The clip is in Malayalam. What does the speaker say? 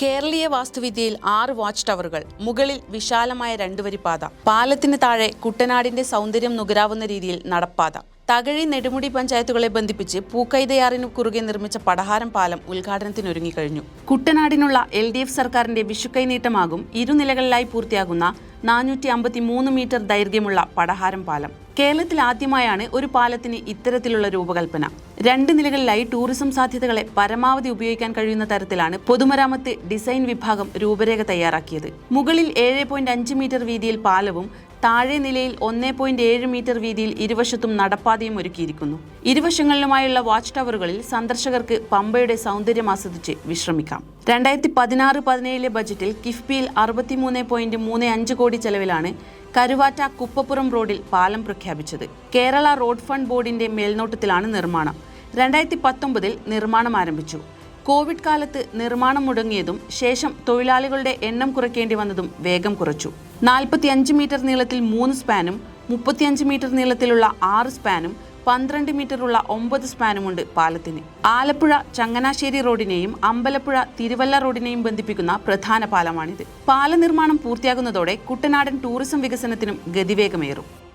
കേരളീയ വാസ്തുവിദ്യയിൽ ആറ് വാച്ച് ടവറുകൾ മുകളിൽ വിശാലമായ രണ്ടുവരി പാത പാലത്തിന് താഴെ കുട്ടനാടിന്റെ സൗന്ദര്യം നുകരാവുന്ന രീതിയിൽ നടപ്പാത. തകഴി നെടുമുടി പഞ്ചായത്തുകളെ ബന്ധിപ്പിച്ച് പൂക്കൈതയാറിനു കുറുകെ നിർമ്മിച്ച പടഹാരം പാലം ഉദ്ഘാടനത്തിനൊരുങ്ങിക്കഴിഞ്ഞു കുട്ടനാടിനുള്ള എൽ ഡി എഫ് സർക്കാരിന്റെ വിഷുക്കൈ നീട്ടമാകും ഇരുനിലകളിലായി പൂർത്തിയാകുന്ന നാനൂറ്റി അമ്പത്തി മൂന്ന് മീറ്റർ ദൈർഘ്യമുള്ള പടഹാരം പാലം. കേരളത്തിൽ ആദ്യമായാണ് ഒരു പാലത്തിന് ഇത്തരത്തിലുള്ള രൂപകൽപ്പന. രണ്ട് നിലകളിലായി ടൂറിസം സാധ്യതകളെ പരമാവധി ഉപയോഗിക്കാൻ കഴിയുന്ന തരത്തിലാണ് പൊതുമരാമത്ത് ഡിസൈൻ വിഭാഗം രൂപരേഖ തയ്യാറാക്കിയത്. മുകളിൽ ഏഴ് പോയിന്റ് അഞ്ച് മീറ്റർ വീതിയിൽ പാലവും താഴെ നിലയിൽ ഒന്നേ പോയിന്റ് ഏഴ് മീറ്റർ വീതിയിൽ ഇരുവശത്തും നടപ്പാതയും ഒരുക്കിയിരിക്കുന്നു. ഇരുവശങ്ങളിലുമായുള്ള വാച്ച് ടവറുകളിൽ സന്ദർശകർക്ക് പമ്പയുടെ സൗന്ദര്യം ആസ്വദിച്ച് വിശ്രമിക്കാം. രണ്ടായിരത്തി പതിനാറ് പതിനേഴിലെ ബജറ്റിൽ കിഫ്ബിയിൽ അറുപത്തിമൂന്ന് പോയിന്റ് മൂന്ന് അഞ്ച് കോടി ചെലവിലാണ് കരുവാറ്റ കുപ്പപ്പുറം റോഡിൽ പാലം പ്രഖ്യാപിച്ചത്. കേരള റോഡ് ഫണ്ട് ബോർഡിന്റെ മേൽനോട്ടത്തിലാണ് നിർമ്മാണം. രണ്ടായിരത്തി പത്തൊമ്പതിൽ നിർമ്മാണം ആരംഭിച്ചു. കോവിഡ് കാലത്ത് നിർമ്മാണം മുടങ്ങിയതും ശേഷം തൊഴിലാളികളുടെ എണ്ണം കുറയ്ക്കേണ്ടി വന്നതും വേഗം കുറച്ചു. നാൽപ്പത്തിയഞ്ച് മീറ്റർ നീളത്തിൽ മൂന്ന് സ്പാനും മുപ്പത്തിയഞ്ച് മീറ്റർ നീളത്തിലുള്ള ആറ് സ്പാനും പന്ത്രണ്ട് മീറ്ററുള്ള ഒമ്പത് സ്പാനുമുണ്ട് പാലത്തിന്. ആലപ്പുഴ ചങ്ങനാശ്ശേരി റോഡിനെയും അമ്പലപ്പുഴ തിരുവല്ല റോഡിനെയും ബന്ധിപ്പിക്കുന്ന പ്രധാന പാലമാണിത്. പാല നിർമ്മാണം പൂർത്തിയാകുന്നതോടെ കുട്ടനാടൻ ടൂറിസം വികസനത്തിനും ഗതിവേഗമേറും.